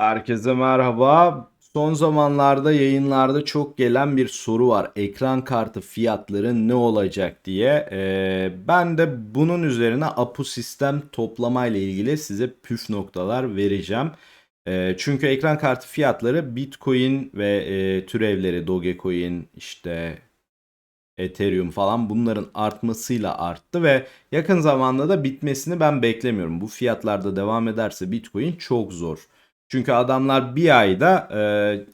Herkese merhaba. Son zamanlarda yayınlarda çok gelen bir soru var. Ekran kartı fiyatları ne olacak diye. Ee, ben de bunun üzerine APU sistem toplama ile ilgili size püf noktalar vereceğim. Ee, çünkü ekran kartı fiyatları Bitcoin ve e, türevleri Dogecoin işte Ethereum falan bunların artmasıyla arttı ve yakın zamanda da bitmesini ben beklemiyorum. Bu fiyatlarda devam ederse Bitcoin çok zor. Çünkü adamlar bir ayda e,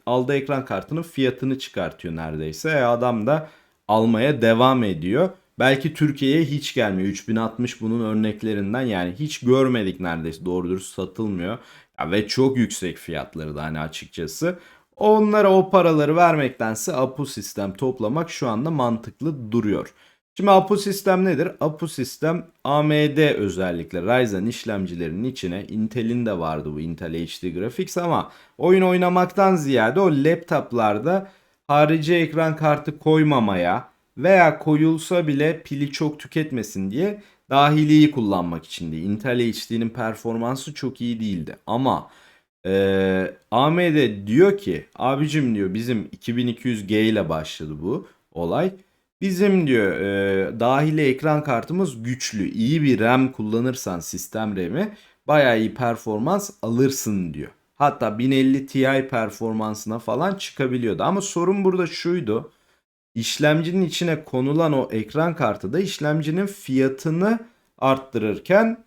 aldığı ekran kartının fiyatını çıkartıyor neredeyse. E, adam da almaya devam ediyor. Belki Türkiye'ye hiç gelmiyor. 3060 bunun örneklerinden yani hiç görmedik neredeyse doğru dürüst satılmıyor. Ya ve çok yüksek fiyatları da hani açıkçası. Onlara o paraları vermektense APU sistem toplamak şu anda mantıklı duruyor. Şimdi APU sistem nedir? APU sistem AMD özellikle Ryzen işlemcilerinin içine Intel'in de vardı bu Intel HD Graphics ama oyun oynamaktan ziyade o laptoplarda harici ekran kartı koymamaya veya koyulsa bile pili çok tüketmesin diye dahiliyi kullanmak için diye. Intel HD'nin performansı çok iyi değildi ama ee, AMD diyor ki abicim diyor bizim 2200G ile başladı bu olay. Bizim diyor e, dahili ekran kartımız güçlü. İyi bir RAM kullanırsan sistem RAM'i bayağı iyi performans alırsın diyor. Hatta 1050 Ti performansına falan çıkabiliyordu. Ama sorun burada şuydu. İşlemcinin içine konulan o ekran kartı da işlemcinin fiyatını arttırırken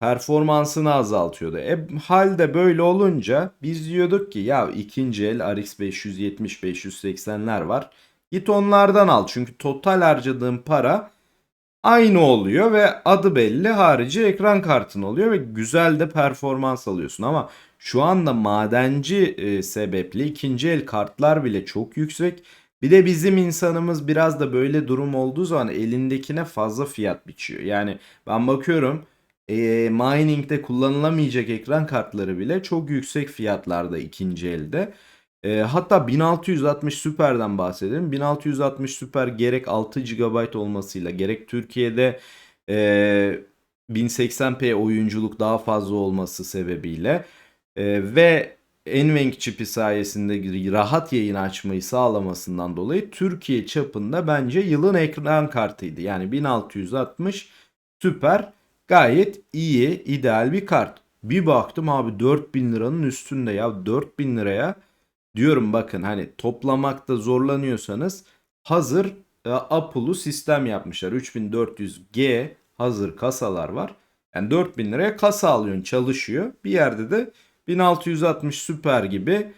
performansını azaltıyordu. E, halde böyle olunca biz diyorduk ki ya ikinci el RX 570 580'ler var. Git onlardan al. Çünkü total harcadığın para aynı oluyor ve adı belli harici ekran kartın oluyor ve güzel de performans alıyorsun ama şu anda madenci e, sebepli ikinci el kartlar bile çok yüksek. Bir de bizim insanımız biraz da böyle durum olduğu zaman elindekine fazla fiyat biçiyor. Yani ben bakıyorum e, mining'de kullanılamayacak ekran kartları bile çok yüksek fiyatlarda ikinci elde. E, hatta 1660 Super'den bahsedelim. 1660 Super gerek 6 GB olmasıyla gerek Türkiye'de e, 1080p oyunculuk daha fazla olması sebebiyle e, ve Nvenc çipi sayesinde rahat yayın açmayı sağlamasından dolayı Türkiye çapında bence yılın ekran kartıydı. Yani 1660 Super gayet iyi, ideal bir kart. Bir baktım abi 4000 liranın üstünde ya 4000 liraya diyorum bakın hani toplamakta zorlanıyorsanız hazır e, Apollo sistem yapmışlar. 3400G hazır kasalar var. Yani 4000 liraya kasa alıyorsun çalışıyor. Bir yerde de 1660 Super gibi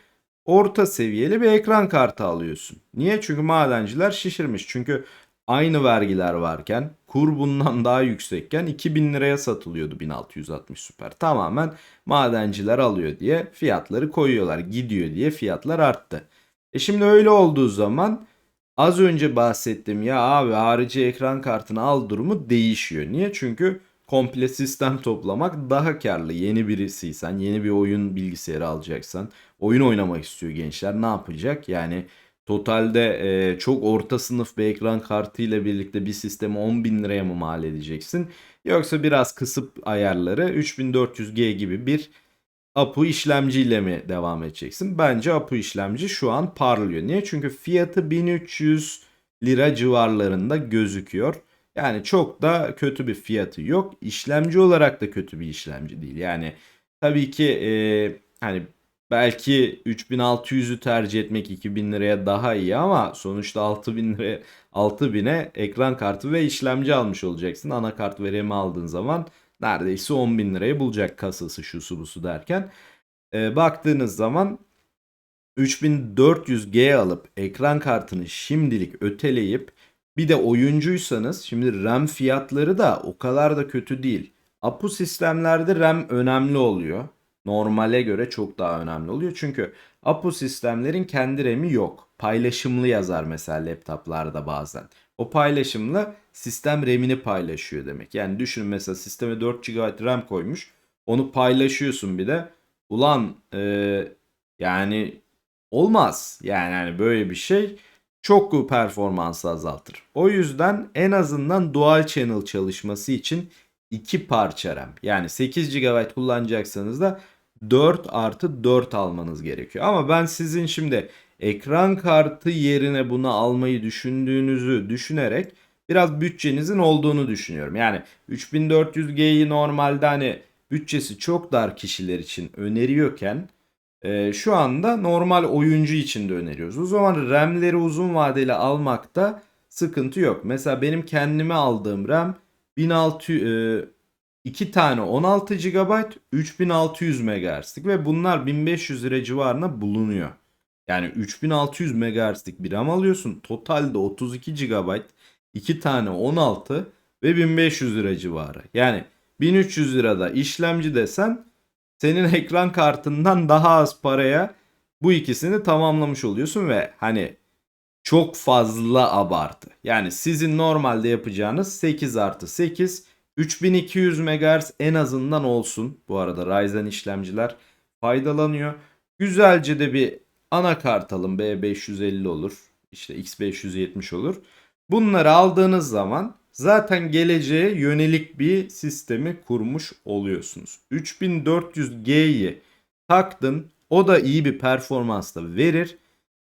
orta seviyeli bir ekran kartı alıyorsun. Niye? Çünkü madenciler şişirmiş. Çünkü aynı vergiler varken kur bundan daha yüksekken 2000 liraya satılıyordu 1660 Super. Tamamen madenciler alıyor diye fiyatları koyuyorlar. Gidiyor diye fiyatlar arttı. E şimdi öyle olduğu zaman az önce bahsettim ya abi harici ekran kartını al durumu değişiyor. Niye? Çünkü komple sistem toplamak daha karlı. Yeni birisiysen, yeni bir oyun bilgisayarı alacaksan, oyun oynamak istiyor gençler ne yapacak? Yani Totalde e, çok orta sınıf bir ekran kartı ile birlikte bir sistemi 10 bin liraya mı mal edeceksin? Yoksa biraz kısıp ayarları 3400G gibi bir APU işlemciyle mi devam edeceksin? Bence APU işlemci şu an parlıyor. Niye? Çünkü fiyatı 1300 lira civarlarında gözüküyor. Yani çok da kötü bir fiyatı yok. İşlemci olarak da kötü bir işlemci değil. Yani tabii ki e, hani belki 3600'ü tercih etmek 2000 liraya daha iyi ama sonuçta 6000 liraya 6000'e ekran kartı ve işlemci almış olacaksın. Anakart ve RAM aldığın zaman neredeyse 10 bin lirayı bulacak kasası şusu busu derken. E, baktığınız zaman 3400G alıp ekran kartını şimdilik öteleyip bir de oyuncuysanız şimdi RAM fiyatları da o kadar da kötü değil. APU sistemlerde RAM önemli oluyor normale göre çok daha önemli oluyor. Çünkü APU sistemlerin kendi RAM'i yok. Paylaşımlı yazar mesela laptoplarda bazen. O paylaşımlı sistem RAM'ini paylaşıyor demek. Yani düşünün mesela sisteme 4 GB RAM koymuş. Onu paylaşıyorsun bir de. Ulan e, yani olmaz. Yani, yani böyle bir şey çok performansı azaltır. O yüzden en azından dual channel çalışması için iki parça RAM. Yani 8 GB kullanacaksanız da 4 artı 4 almanız gerekiyor. Ama ben sizin şimdi ekran kartı yerine bunu almayı düşündüğünüzü düşünerek biraz bütçenizin olduğunu düşünüyorum. Yani 3400G'yi normalde hani bütçesi çok dar kişiler için öneriyorken e, şu anda normal oyuncu için de öneriyoruz. O zaman RAM'leri uzun vadeli almakta sıkıntı yok. Mesela benim kendime aldığım RAM 1600 e, 2 tane 16 GB 3600 MHz'lik ve bunlar 1500 lira civarına bulunuyor. Yani 3600 MHz'lik bir RAM alıyorsun. Totalde 32 GB 2 tane 16 ve 1500 lira civarı. Yani 1300 lirada işlemci desen senin ekran kartından daha az paraya bu ikisini tamamlamış oluyorsun ve hani çok fazla abartı. Yani sizin normalde yapacağınız 8 artı 8 3200 MHz en azından olsun. Bu arada Ryzen işlemciler faydalanıyor. Güzelce de bir anakart alın. B550 olur. İşte X570 olur. Bunları aldığınız zaman zaten geleceğe yönelik bir sistemi kurmuş oluyorsunuz. 3400G'yi taktın. O da iyi bir performans da verir.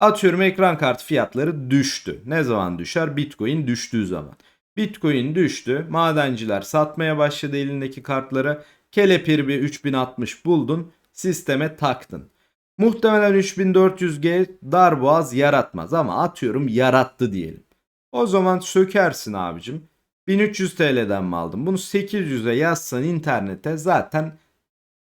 Atıyorum ekran kartı fiyatları düştü. Ne zaman düşer? Bitcoin düştüğü zaman. Bitcoin düştü. Madenciler satmaya başladı elindeki kartları. Kelepir bir 3060 buldun. Sisteme taktın. Muhtemelen 3400G darboğaz yaratmaz ama atıyorum yarattı diyelim. O zaman sökersin abicim. 1300 TL'den mi aldın? Bunu 800'e yazsan internete zaten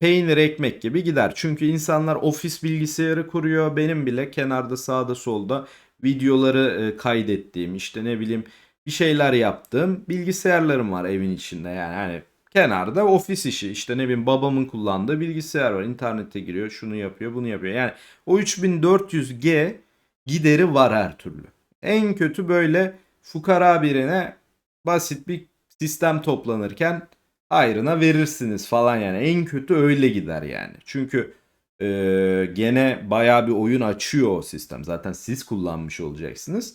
peynir ekmek gibi gider. Çünkü insanlar ofis bilgisayarı kuruyor. Benim bile kenarda sağda solda videoları e, kaydettiğim işte ne bileyim bir şeyler yaptığım bilgisayarlarım var evin içinde yani hani kenarda ofis işi. İşte ne bileyim babamın kullandığı bilgisayar var. İnternete giriyor şunu yapıyor bunu yapıyor. Yani o 3400G gideri var her türlü. En kötü böyle fukara birine basit bir sistem toplanırken ayrına verirsiniz falan yani. En kötü öyle gider yani. Çünkü e, gene baya bir oyun açıyor o sistem. Zaten siz kullanmış olacaksınız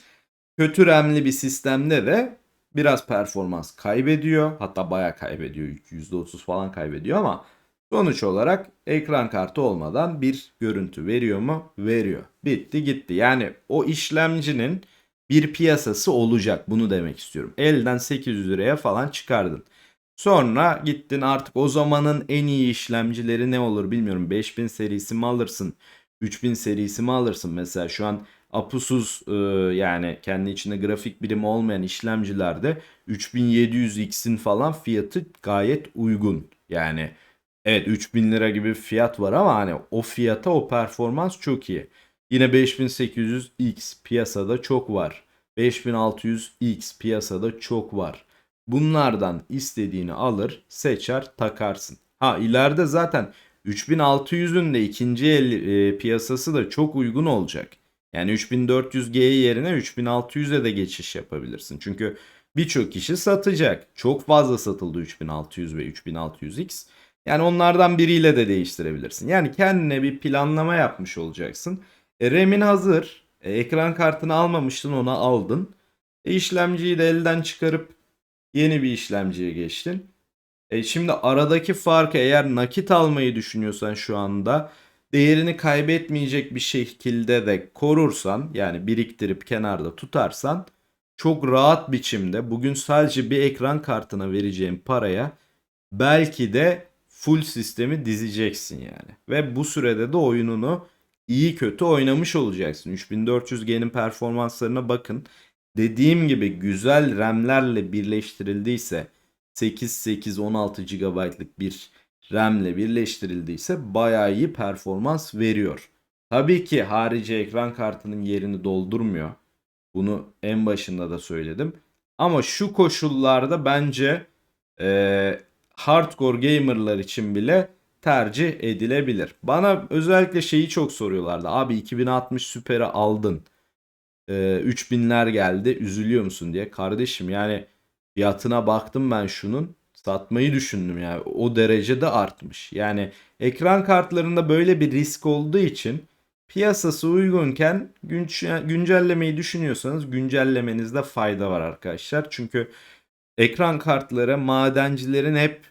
kötü RAM'li bir sistemde de biraz performans kaybediyor. Hatta bayağı kaybediyor. %30 falan kaybediyor ama sonuç olarak ekran kartı olmadan bir görüntü veriyor mu? Veriyor. Bitti gitti. Yani o işlemcinin bir piyasası olacak. Bunu demek istiyorum. Elden 800 liraya falan çıkardın. Sonra gittin artık o zamanın en iyi işlemcileri ne olur bilmiyorum. 5000 serisi mi alırsın? 3000 serisi mi alırsın? Mesela şu an apusuz e, yani kendi içinde grafik birimi olmayan işlemcilerde 3700X'in falan fiyatı gayet uygun. Yani evet 3000 lira gibi fiyat var ama hani o fiyata o performans çok iyi. Yine 5800X piyasada çok var. 5600X piyasada çok var. Bunlardan istediğini alır, seçer, takarsın. Ha ileride zaten 3600'ün de ikinci el e, piyasası da çok uygun olacak. Yani 3400G yerine 3600'e de geçiş yapabilirsin. Çünkü birçok kişi satacak. Çok fazla satıldı 3600 ve 3600X. Yani onlardan biriyle de değiştirebilirsin. Yani kendine bir planlama yapmış olacaksın. E, RAM'in hazır. E, ekran kartını almamıştın ona aldın. E, işlemciyi de elden çıkarıp yeni bir işlemciye geçtin. E, şimdi aradaki farkı eğer nakit almayı düşünüyorsan şu anda değerini kaybetmeyecek bir şekilde de korursan yani biriktirip kenarda tutarsan çok rahat biçimde bugün sadece bir ekran kartına vereceğim paraya belki de full sistemi dizeceksin yani. Ve bu sürede de oyununu iyi kötü oynamış olacaksın. 3400G'nin performanslarına bakın. Dediğim gibi güzel RAM'lerle birleştirildiyse 8 8 16 GB'lık bir RAM ile birleştirildiyse bayağı iyi performans veriyor. Tabii ki harici ekran kartının yerini doldurmuyor. Bunu en başında da söyledim. Ama şu koşullarda bence e, hardcore gamerlar için bile tercih edilebilir. Bana özellikle şeyi çok soruyorlardı. Abi 2060 Super'i aldın. E, 3000'ler geldi üzülüyor musun diye. Kardeşim yani fiyatına baktım ben şunun satmayı düşündüm yani o derecede artmış. Yani ekran kartlarında böyle bir risk olduğu için piyasası uygunken güncellemeyi düşünüyorsanız güncellemenizde fayda var arkadaşlar. Çünkü ekran kartları madencilerin hep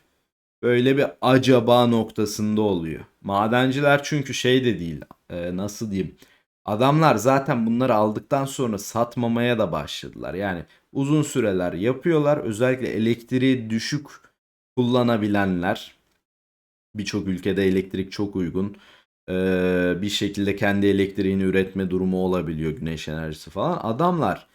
böyle bir acaba noktasında oluyor. Madenciler çünkü şey de değil e, nasıl diyeyim adamlar zaten bunları aldıktan sonra satmamaya da başladılar. Yani uzun süreler yapıyorlar özellikle elektriği düşük kullanabilenler birçok ülkede elektrik çok uygun Ee, bir şekilde kendi elektriğini üretme durumu olabiliyor güneş enerjisi falan adamlar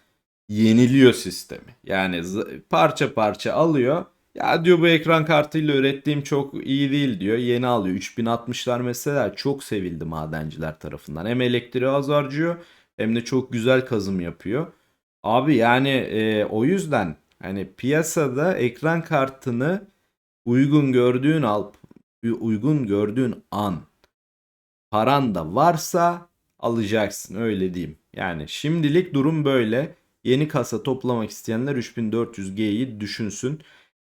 yeniliyor sistemi. Yani parça parça alıyor. Ya diyor bu ekran kartıyla ürettiğim çok iyi değil diyor. Yeni alıyor. 3060'lar mesela çok sevildi madenciler tarafından. Hem elektriği az harcıyor hem de çok güzel kazım yapıyor. Abi yani e, o yüzden hani piyasada ekran kartını uygun gördüğün al uygun gördüğün an paran da varsa alacaksın öyle diyeyim. Yani şimdilik durum böyle. Yeni kasa toplamak isteyenler 3400G'yi düşünsün.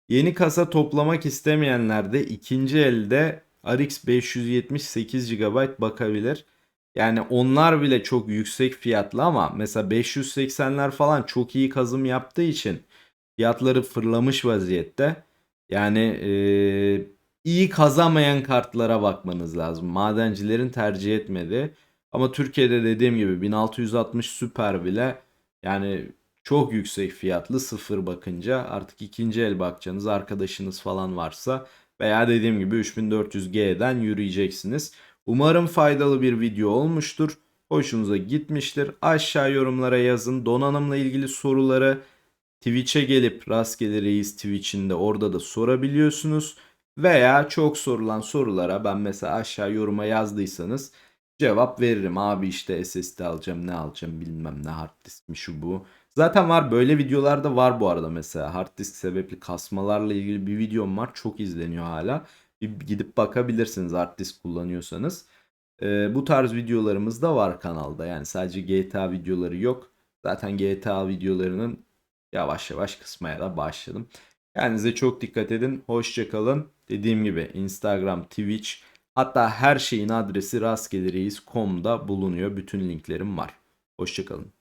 Yeni kasa toplamak istemeyenler de ikinci elde RX 578 GB bakabilir. Yani onlar bile çok yüksek fiyatlı ama mesela 580'ler falan çok iyi kazım yaptığı için fiyatları fırlamış vaziyette. Yani eee, iyi kazamayan kartlara bakmanız lazım. Madencilerin tercih etmediği. Ama Türkiye'de dediğim gibi 1660 Super bile yani çok yüksek fiyatlı sıfır bakınca artık ikinci el bakacaksınız arkadaşınız falan varsa veya dediğim gibi 3400G'den yürüyeceksiniz. Umarım faydalı bir video olmuştur. Hoşunuza gitmiştir. Aşağı yorumlara yazın. Donanımla ilgili soruları Twitch'e gelip rastgele reis Twitch'inde orada da sorabiliyorsunuz. Veya çok sorulan sorulara ben mesela aşağı yoruma yazdıysanız cevap veririm. Abi işte SSD alacağım ne alacağım bilmem ne hard disk mi şu bu. Zaten var böyle videolarda var bu arada mesela hard disk sebepli kasmalarla ilgili bir videom var. Çok izleniyor hala. Gidip bakabilirsiniz hard disk kullanıyorsanız. Ee, bu tarz videolarımız da var kanalda. Yani sadece GTA videoları yok. Zaten GTA videolarının yavaş yavaş kısmaya da başladım. Kendinize çok dikkat edin. Hoşçakalın. Dediğim gibi Instagram, Twitch hatta her şeyin adresi rastgelereyiz.com'da bulunuyor. Bütün linklerim var. Hoşçakalın.